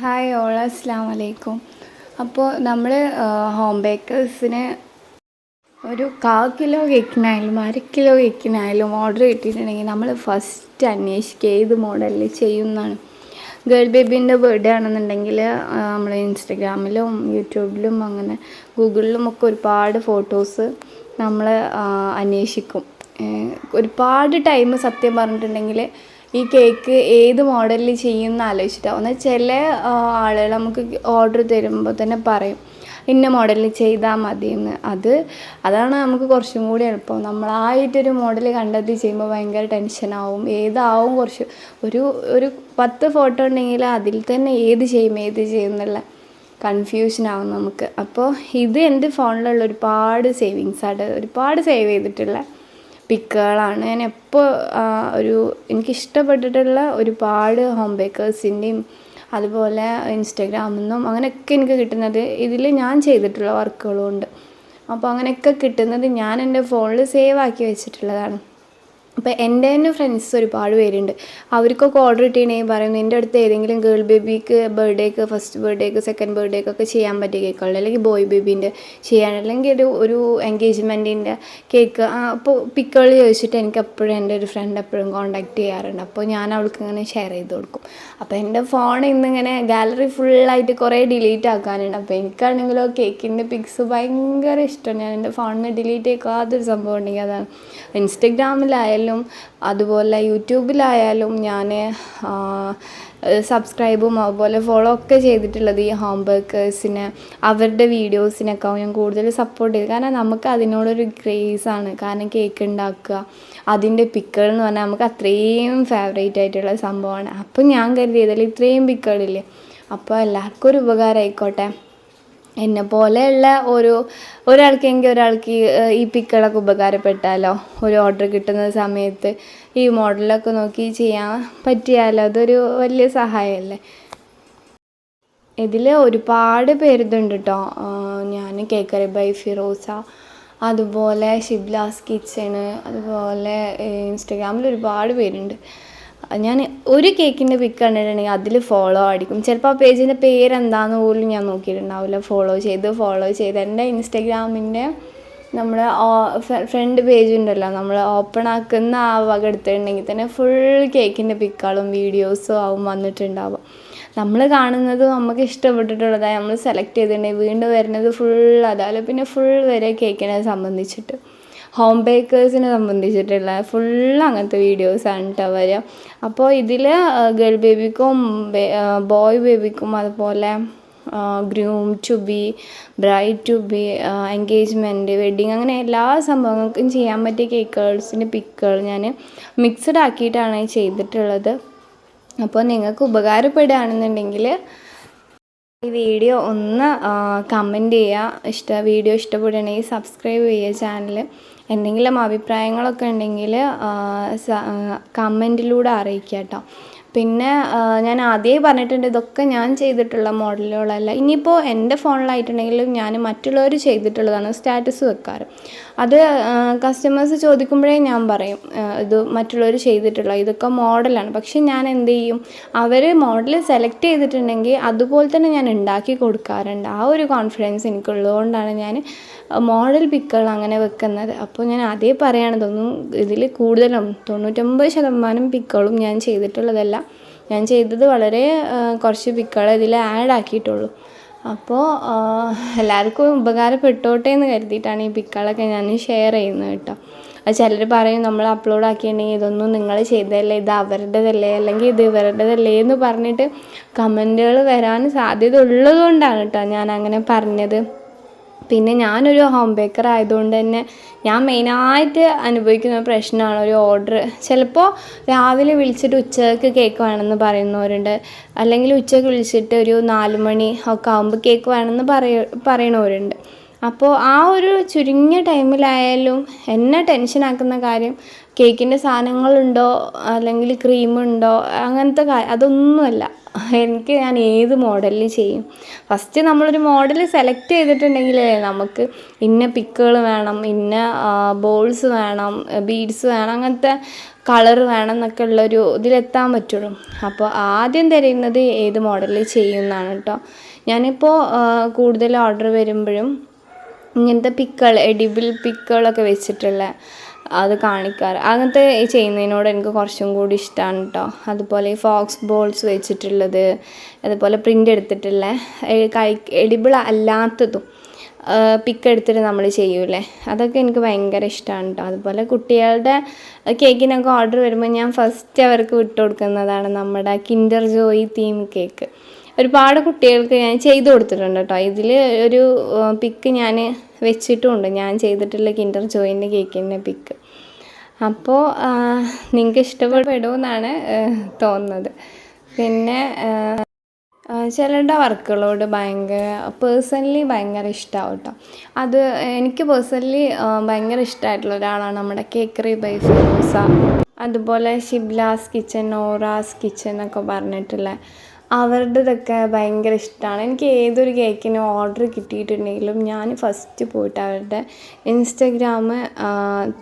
Hi all അസ്സാം വലൈക്കും അപ്പോൾ നമ്മൾ ഹോം ബേക്കേഴ്സിന് ഒരു കാ കിലോ കേക്കിനായാലും അര കിലോ കേക്കിനായാലും ഓർഡർ കിട്ടിയിട്ടുണ്ടെങ്കിൽ നമ്മൾ ഫസ്റ്റ് അന്വേഷിക്കുക ഏത് മോഡലിൽ ചെയ്യുന്നതാണ്. ഗേൾ ബേബീന്റെ ബർത്ത്ഡേ ആണെന്നുണ്ടെങ്കിൽ നമ്മൾ ഇൻസ്റ്റഗ്രാമിലും യൂട്യൂബിലും അങ്ങനെ ഗൂഗിളിലും ഒക്കെ ഒരുപാട് ഫോട്ടോസ് നമ്മൾ അന്വേഷിക്കും. ഒരുപാട് ടൈം സത്യം പറഞ്ഞിട്ടുണ്ടെങ്കിൽ ഈ കേക്ക് ഏത് മോഡലിൽ ചെയ്യുമെന്ന് ആലോചിച്ചിട്ടാണ് എന്നാൽ ചില ആളുകൾ നമുക്ക് ഓർഡർ തരുമ്പോൾ തന്നെ പറയും ഇന്ന മോഡലിൽ ചെയ്താൽ മതിയെന്ന്. അത് അതാണ് നമുക്ക് കുറച്ചും കൂടി എളുപ്പം. നമ്മളായിട്ടൊരു മോഡൽ കണ്ടെത്തി ചെയ്യുമ്പോൾ ഭയങ്കര ടെൻഷനാവും ഏതാവും കുറച്ച് ഒരു ഒരു പത്ത് ഫോട്ടോ ഉണ്ടെങ്കിൽ അതിൽ തന്നെ ഏത് ചെയ്യും ഏത് ചെയ്യും എന്നുള്ള കൺഫ്യൂഷനാവും നമുക്ക്. അപ്പോൾ ഇത് എന്റെ ഫോണിലുള്ള ഒരുപാട് സേവിങ്സ് ആണ്. ഒരുപാട് സേവ് ചെയ്തിട്ടുള്ള പിക്കുകളാണ്. ഞാൻ എപ്പോൾ ഒരു എനിക്കിഷ്ടപ്പെട്ടിട്ടുള്ള ഒരുപാട് ഹോം ബേക്കേഴ്സിന്റെയും അതുപോലെ ഇൻസ്റ്റഗ്രാമിൽ നിന്നും അങ്ങനെയൊക്കെ എനിക്ക് കിട്ടുന്നത് ഇതിൽ ഞാൻ ചെയ്തിട്ടുള്ള വർക്കുകളും ഉണ്ട് അപ്പോൾ അങ്ങനെയൊക്കെ കിട്ടുന്നത് ഞാൻ എന്റെ ഫോണിൽ സേവ് ആക്കി വെച്ചിട്ടുള്ളതാണ്. അപ്പോൾ എന്റെ തന്നെ ഫ്രണ്ട്സ് ഒരുപാട് പേരുണ്ട്. അവർക്കൊക്കെ ഓർഡർ കിട്ടിയിട്ടുണ്ടെങ്കിൽ പറയുന്നു എന്റെ അടുത്ത് ഏതെങ്കിലും ഗേൾ ബേബിക്ക് ബർത്ത്ഡേക്ക് ഫസ്റ്റ് ബർത്ത്ഡേക്ക് സെക്കൻഡ് ബർത്ത്ഡേക്കൊക്കെ ചെയ്യാൻ പറ്റിയ കേക്കുകൾ അല്ലെങ്കിൽ ബോയ് ബേബീന്റെ ചെയ്യാൻ അല്ലെങ്കിൽ ഒരു ഒരു എൻഗേജ്മെന്റിന്റെ കേക്ക് അപ്പോൾ പിക്കുകൾ ചോദിച്ചിട്ട് എനിക്ക് എപ്പോഴും എന്റെ ഒരു ഫ്രണ്ട് എപ്പോഴും കോൺടാക്ട് ചെയ്യാറുണ്ട്. അപ്പോൾ ഞാൻ അവൾക്ക് ഇങ്ങനെ ഷെയർ ചെയ്ത് കൊടുക്കും. അപ്പോൾ എന്റെ ഫോൺ ഇന്നിങ്ങനെ ഗാലറി ഫുള്ളായിട്ട് കുറേ ഡിലീറ്റ് ആക്കാനുണ്ട്. അപ്പോൾ എനിക്കാണെങ്കിലോ കേക്കിന്റെ പിക്സ് ഭയങ്കര ഇഷ്ടമാണ് ഞാൻ എന്റെ ഫോണിൽ നിന്ന് ഡിലീറ്റ് ചെയ്യാത്തൊരു സംഭവം ഉണ്ടെങ്കിൽ അതാണ്. ഇൻസ്റ്റഗ്രാമിലായാലും അതുപോലെ യൂട്യൂബിലായാലും ഞാൻ സബ്സ്ക്രൈബും അതുപോലെ ഫോളോ ഒക്കെ ചെയ്തിട്ടുള്ളത് ഈ ഹോം വർക്കേഴ്സിനെ അവരുടെ വീഡിയോസിനൊക്കെ ഞാൻ കൂടുതൽ സപ്പോർട്ട് ചെയ്തു. കാരണം നമുക്ക് അതിനോടൊരു ക്രേസാണ് കാരണം കേക്ക് ഉണ്ടാക്കുക അതിന്റെ പിക്കൾ എന്ന് പറഞ്ഞാൽ നമുക്ക് അത്രയും ഫേവറേറ്റ് ആയിട്ടുള്ള സംഭവമാണ്. അപ്പം ഞാൻ കരുതിയതിൽ ഇത്രയും പിക്കളില്ലേ അപ്പോൾ എല്ലാവർക്കും ഒരു ഉപകാരമായിക്കോട്ടെ. എന്നെ പോലെയുള്ള ഒരു ഒരാൾക്കെങ്കിൽ ഒരാൾക്ക് ഈ പിക്കളൊക്കെ ഉപകാരപ്പെട്ടാലോ? ഒരു ഓർഡർ കിട്ടുന്ന സമയത്ത് ഈ മോഡലൊക്കെ നോക്കി ചെയ്യാൻ പറ്റിയാലോ? അതൊരു വലിയ സഹായമല്ലേ? ഇതിൽ ഒരുപാട് പേരിതുണ്ട് കേട്ടോ ഞാൻ കേക്കറി ബൈ ഫിറോസ അതുപോലെ ഷിബ്ലാസ് കിച്ചണ് അതുപോലെ ഇൻസ്റ്റഗ്രാമിൽ ഒരുപാട് പേരുണ്ട്. ഞാൻ ഒരു കേക്കിന്റെ പിക്ക് കണ്ടിട്ടുണ്ടെങ്കിൽ അതിൽ ഫോളോ അടിക്കും. ചിലപ്പോൾ ആ പേജിന്റെ പേരെന്താന്ന് പോലും ഞാൻ നോക്കിയിട്ടുണ്ടാവില്ല. ഫോളോ ചെയ്ത് ഫോളോ ചെയ്ത്. എന്റെ ഇൻസ്റ്റഗ്രാമിന്റെ നമ്മുടെ ഫ്രണ്ട് പേജ് ഉണ്ടല്ലോ. നമ്മൾ ഓപ്പൺ ആക്കുന്ന ആ വക എടുത്തിട്ടുണ്ടെങ്കിൽ തന്നെ ഫുൾ കേക്കിന്റെ പിക്കുകളും വീഡിയോസും ആവും വന്നിട്ടുണ്ടാവും നമ്മൾ കാണുന്നത് നമുക്ക് ഇഷ്ടപ്പെട്ടിട്ടുള്ളതായി നമ്മൾ സെലക്ട് ചെയ്തിട്ടുണ്ടെങ്കിൽ വീണ്ടും വരുന്നത് ഫുൾ അതായത് പിന്നെ ഫുൾ വരെ കേക്കിനെ സംബന്ധിച്ചിട്ട്. ഹോം ബേക്കേഴ്സിനെ സംബന്ധിച്ചിട്ടുള്ള ഫുൾ അങ്ങനത്തെ വീഡിയോസാണ് കേട്ടോ വരിക. അപ്പോൾ ഇതിൽ ഗേൾ ബേബിക്കും ബോയ് ബേബിക്കും അതുപോലെ groom to be bride to be engagement wedding അങ്ങനെ എല്ലാ സംഭവങ്ങൾക്കും ചെയ്യാൻ പറ്റിയ കേക്കേഴ്സിന്റെ പിക്കുകൾ ഞാൻ മിക്സഡ് ആക്കിയിട്ടാണ് ചെയ്തിട്ടുള്ളത്. അപ്പോൾ നിങ്ങൾക്ക് ഉപകാരപ്പെടുകയാണെന്നുണ്ടെങ്കിൽ ഈ വീഡിയോ ഒന്ന് കമന്റ് ചെയ്യുക. ഇഷ്ട വീഡിയോ ഇഷ്ടപ്പെടുകയാണെങ്കിൽ സബ്സ്ക്രൈബ് ചെയ്യുക ചാനൽ എന്തെങ്കിലും അഭിപ്രായങ്ങളൊക്കെ ഉണ്ടെങ്കിൽ കമന്റിലൂടെ അറിയിക്കുക കേട്ടോ. പിന്നെ ഞാൻ ആദ്യമേ പറഞ്ഞിട്ടുണ്ട് ഇതൊക്കെ ഞാൻ ചെയ്തിട്ടുള്ള മോഡലുകളല്ല. ഇനിയിപ്പോൾ എന്റെ ഫോണിലായിട്ടുണ്ടെങ്കിലും ഞാൻ മറ്റുള്ളവർ ചെയ്തിട്ടുള്ളതാണ് സ്റ്റാറ്റസ് വെക്കാറ്. അത് കസ്റ്റമേഴ്സ് ചോദിക്കുമ്പോഴേ ഞാൻ പറയും ഇത് മറ്റുള്ളവർ ചെയ്തിട്ടുള്ള ഇതൊക്കെ മോഡലാണ്. പക്ഷെ ഞാൻ എന്ത് ചെയ്യും അവർ മോഡൽ സെലക്ട് ചെയ്തിട്ടുണ്ടെങ്കിൽ അതുപോലെ തന്നെ ഞാൻ ഉണ്ടാക്കി കൊടുക്കാറുണ്ട്. ആ ഒരു കോൺഫിഡൻസ് എനിക്കുള്ളതുകൊണ്ടാണ് ഞാൻ മോഡൽ പിക്കുകൾ അങ്ങനെ വെക്കുന്നത്. അപ്പോൾ ഞാൻ അതേ പറയുകയാണ് തോന്നുന്നു ഇതിൽ കൂടുതലും തൊണ്ണൂറ്റൊമ്പത് ശതമാനം പിക്കുകളും ഞാൻ ചെയ്തിട്ടുള്ളതല്ല. ഞാൻ ചെയ്തത് വളരെ കുറച്ച് പിക്കുകൾ ഇതിൽ ആഡ് ആക്കിയിട്ടുള്ളൂ. അപ്പോൾ എല്ലാവർക്കും ഉപകാരപ്പെട്ടോട്ടെ എന്ന് കരുതിയിട്ടാണ് ഈ പിക്കുകളൊക്കെ ഞാൻ ഷെയർ ചെയ്യുന്നത് കേട്ടോ. ചിലർ പറയും നമ്മൾ അപ്ലോഡ് ആക്കിയിട്ടുണ്ടെങ്കിൽ ഇതൊന്നും നിങ്ങൾ ചെയ്തതല്ലേ? ഇത് അവരുടേതല്ലേ? അല്ലെങ്കിൽ ഇത് ഇവരുടേതല്ലേ? എന്ന് പറഞ്ഞിട്ട് കമന്റുകൾ വരാൻ സാധ്യത ഉള്ളതുകൊണ്ടാണ് കേട്ടോ ഞാൻ അങ്ങനെ പറഞ്ഞത്. പിന്നെ ഞാനൊരു ഹോം ബേക്കർ ആയതുകൊണ്ട് തന്നെ ഞാൻ മെയിനായിട്ട് അനുഭവിക്കുന്ന പ്രശ്നമാണ് ഒരു ഓർഡർ ചിലപ്പോൾ രാവിലെ വിളിച്ചിട്ട് ഉച്ചയ്ക്ക് കേക്ക് വേണമെന്ന് പറയുന്നവരുണ്ട്. അല്ലെങ്കിൽ ഉച്ചയ്ക്ക് വിളിച്ചിട്ട് ഒരു നാല് മണി ഒക്കെ ആകുമ്പോൾ കേക്ക് വേണമെന്ന് പറയ പറയണവരുണ്ട്. അപ്പോൾ ആ ഒരു ചുരുങ്ങിയ ടൈമിലായാലും എന്നെ ടെൻഷനാക്കുന്ന കാര്യം കേക്കിന്റെ സാധനങ്ങളുണ്ടോ അല്ലെങ്കിൽ ക്രീമുണ്ടോ അങ്ങനത്തെ അതൊന്നുമല്ല. എനിക്ക് ഞാൻ ഏത് മോഡലിൽ ചെയ്യും? ഫസ്റ്റ് നമ്മളൊരു മോഡൽ സെലക്ട് ചെയ്തിട്ടുണ്ടെങ്കിലേ നമുക്ക് ഇന്ന പിക്കുകൾ വേണം ഇന്ന ബോൾസ് വേണം ബീഡ്സ് വേണം അങ്ങനത്തെ കളർ വേണം എന്നൊക്കെ ഉള്ളൊരു ഇതിലെത്താൻ പറ്റുള്ളൂ. അപ്പോൾ ആദ്യം തിരയുന്നത് ഏത് മോഡലിൽ ചെയ്യുന്നതാണ് കേട്ടോ ഞാനിപ്പോൾ കൂടുതൽ ഓർഡർ വരുമ്പോഴും ഇങ്ങനത്തെ പിക്കൾ എഡിബിൾ പിക്കുകളൊക്കെ വെച്ചിട്ടുള്ള അത് കാണിക്കാറ്. അങ്ങനത്തെ ചെയ്യുന്നതിനോട് എനിക്ക് കുറച്ചും കൂടി ഇഷ്ടമാണ് കേട്ടോ അതുപോലെ ഈ ഫോക്സ് ബോൾസ് വെച്ചിട്ടുള്ളത് അതുപോലെ പ്രിന്റ് എടുത്തിട്ടുള്ള കൈ എഡിബിൾ അല്ലാത്തതും പിക്ക് എടുത്തിട്ട് നമ്മൾ ചെയ്യൂലേ അതൊക്കെ എനിക്ക് ഭയങ്കര ഇഷ്ടമാണ് കേട്ടോ അതുപോലെ കുട്ടികളുടെ കേക്കിനൊക്കെ ഓർഡർ വരുമ്പോൾ ഞാൻ ഫസ്റ്റ് അവർക്ക് വിട്ടു കൊടുക്കുന്നതാണ് നമ്മുടെ കിൻഡർ ജോയി തീം കേക്ക് ഒരുപാട് കുട്ടികൾക്ക് ഞാൻ ചെയ്തു കൊടുത്തിട്ടുണ്ട് കേട്ടോ. ഇതിൽ ഒരു പിക്ക് ഞാൻ വെച്ചിട്ടുമുണ്ട് ഞാൻ ചെയ്തിട്ടുള്ള കിൻഡർ ജോയിന്റെ കേക്കിന്റെ പിക്ക് അപ്പോൾ നിങ്ങൾക്ക് ഇഷ്ടപ്പെടുമെന്നാണ് തോന്നുന്നത്. പിന്നെ ചിലരുടെ വർക്കുകളോട് ഭയങ്കര പേഴ്സണലി ഭയങ്കര ഇഷ്ടമാവും കേട്ടോ. അത് എനിക്ക് പേഴ്സണലി ഭയങ്കര ഇഷ്ടമായിട്ടുള്ള ഒരാളാണ് നമ്മുടെ കേക്കറി ബൈ ഫിറോസ അതുപോലെ ഷിബ്ലാസ് കിച്ചൻ നോറാസ് കിച്ചൻ എന്നൊക്കെ പറഞ്ഞിട്ടുള്ള അവരുടേതൊക്കെ ഭയങ്കര ഇഷ്ടമാണ് എനിക്ക് ഏതൊരു കേക്കിനും ഓർഡർ കിട്ടിയിട്ടുണ്ടെങ്കിലും ഞാൻ ഫസ്റ്റ് പോയിട്ട് അവരുടെ ഇൻസ്റ്റഗ്രാം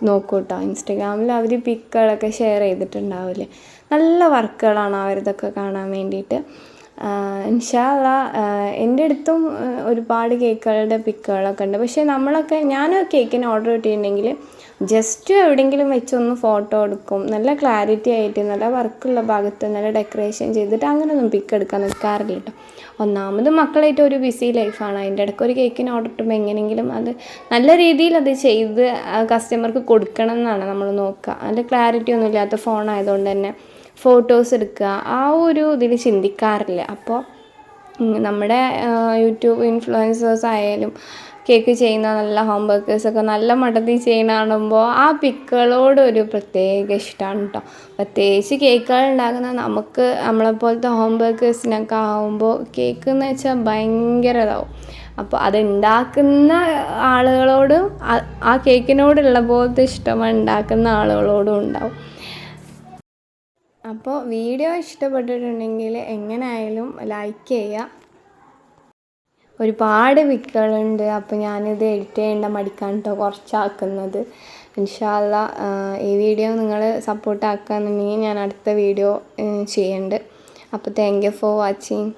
നോക്കും കേട്ടോ ഇൻസ്റ്റഗ്രാമിൽ അവർ പിക്കുകളൊക്കെ ഷെയർ ചെയ്തിട്ടുണ്ടാവില്ലേ? നല്ല വർക്കുകളാണ് അവരിതൊക്കെ കാണാൻ വേണ്ടിയിട്ട്. ഇൻഷാല്ല എന്റെ അടുത്തും ഒരുപാട് കേക്കുകളുടെ പിക്കുകളൊക്കെ ഉണ്ട്. പക്ഷേ നമ്മളൊക്കെ ഞാൻ കേക്കിന് ഓർഡർ കിട്ടിയിട്ടുണ്ടെങ്കിൽ ജസ്റ്റ് എവിടെയെങ്കിലും വെച്ചൊന്ന് ഫോട്ടോ എടുക്കും. നല്ല ക്ലാരിറ്റി ആയിട്ട് നല്ല വർക്കുള്ള ഭാഗത്ത് നല്ല ഡെക്കറേഷൻ ചെയ്തിട്ട് അങ്ങനെ അങ്ങനെയൊന്നും പിക്ക് എടുക്കാൻ നിൽക്കാറില്ല കേട്ടോ ഒന്നാമത് മക്കളായിട്ട് ഒരു ബിസി ലൈഫാണ് അതിന്റെ ഇടയ്ക്ക് ഒരു കേക്കിന് ഓർഡർ ഇട്ടുമ്പോൾ എങ്ങനെയെങ്കിലും അത് നല്ല രീതിയിൽ അത് ചെയ്ത് കസ്റ്റമർക്ക് കൊടുക്കണം എന്നാണ് നമ്മൾ നോക്കുക. അതിന്റെ ക്ലാരിറ്റി ഒന്നും ഇല്ലാത്ത ഫോൺ ആയതുകൊണ്ട് തന്നെ ഫോട്ടോസ് എടുക്കുക. ആ ഒരു ഇതിൽ ചിന്തിക്കാറില്ല. അപ്പോൾ നമ്മുടെ യൂട്യൂബ് ഇൻഫ്ലുവൻസേഴ്സ് ആയാലും കേക്ക് ചെയ്യുന്ന നല്ല ഹോം വർക്കേഴ്സൊക്കെ നല്ല മട്ടത്തിൽ ചെയ്യുന്ന കാണുമ്പോൾ ആ പിക്കുകളോട് ഒരു പ്രത്യേക ഇഷ്ടമാണ് കേട്ടോ പ്രത്യേകിച്ച് കേക്കുകൾ ഉണ്ടാക്കുന്ന നമുക്ക് നമ്മളെപ്പോലത്തെ ഹോം വർക്കേഴ്സിനൊക്കെ ആകുമ്പോൾ കേക്ക് എന്ന് വെച്ചാൽ ഭയങ്കര ഇതാവും. അപ്പോൾ അത് ഉണ്ടാക്കുന്ന ആളുകളോടും ആ കേക്കിനോടുള്ള പോലത്തെ ഇഷ്ടമാണ് ഉണ്ടാക്കുന്ന ആളുകളോടും ഉണ്ടാവും. അപ്പോൾ വീഡിയോ ഇഷ്ടപ്പെട്ടിട്ടുണ്ടെങ്കിൽ എങ്ങനെയായാലും ലൈക്ക് ചെയ്യുക ഒരുപാട് പിക്കുകളുണ്ട് അപ്പോൾ ഞാനിത് എഡിറ്റ് ചെയ്യേണ്ട മടിക്കാൻ കേട്ടോ കുറച്ചാക്കുന്നത്. ഇൻഷാല്ല ഈ വീഡിയോ നിങ്ങൾ സപ്പോർട്ട് ആക്കുകയെന്നുണ്ടെങ്കിൽ ഞാൻ അടുത്ത വീഡിയോ ചെയ്യുന്നുണ്ട് അപ്പോൾ താങ്ക് യു ഫോർ വാച്ചിങ്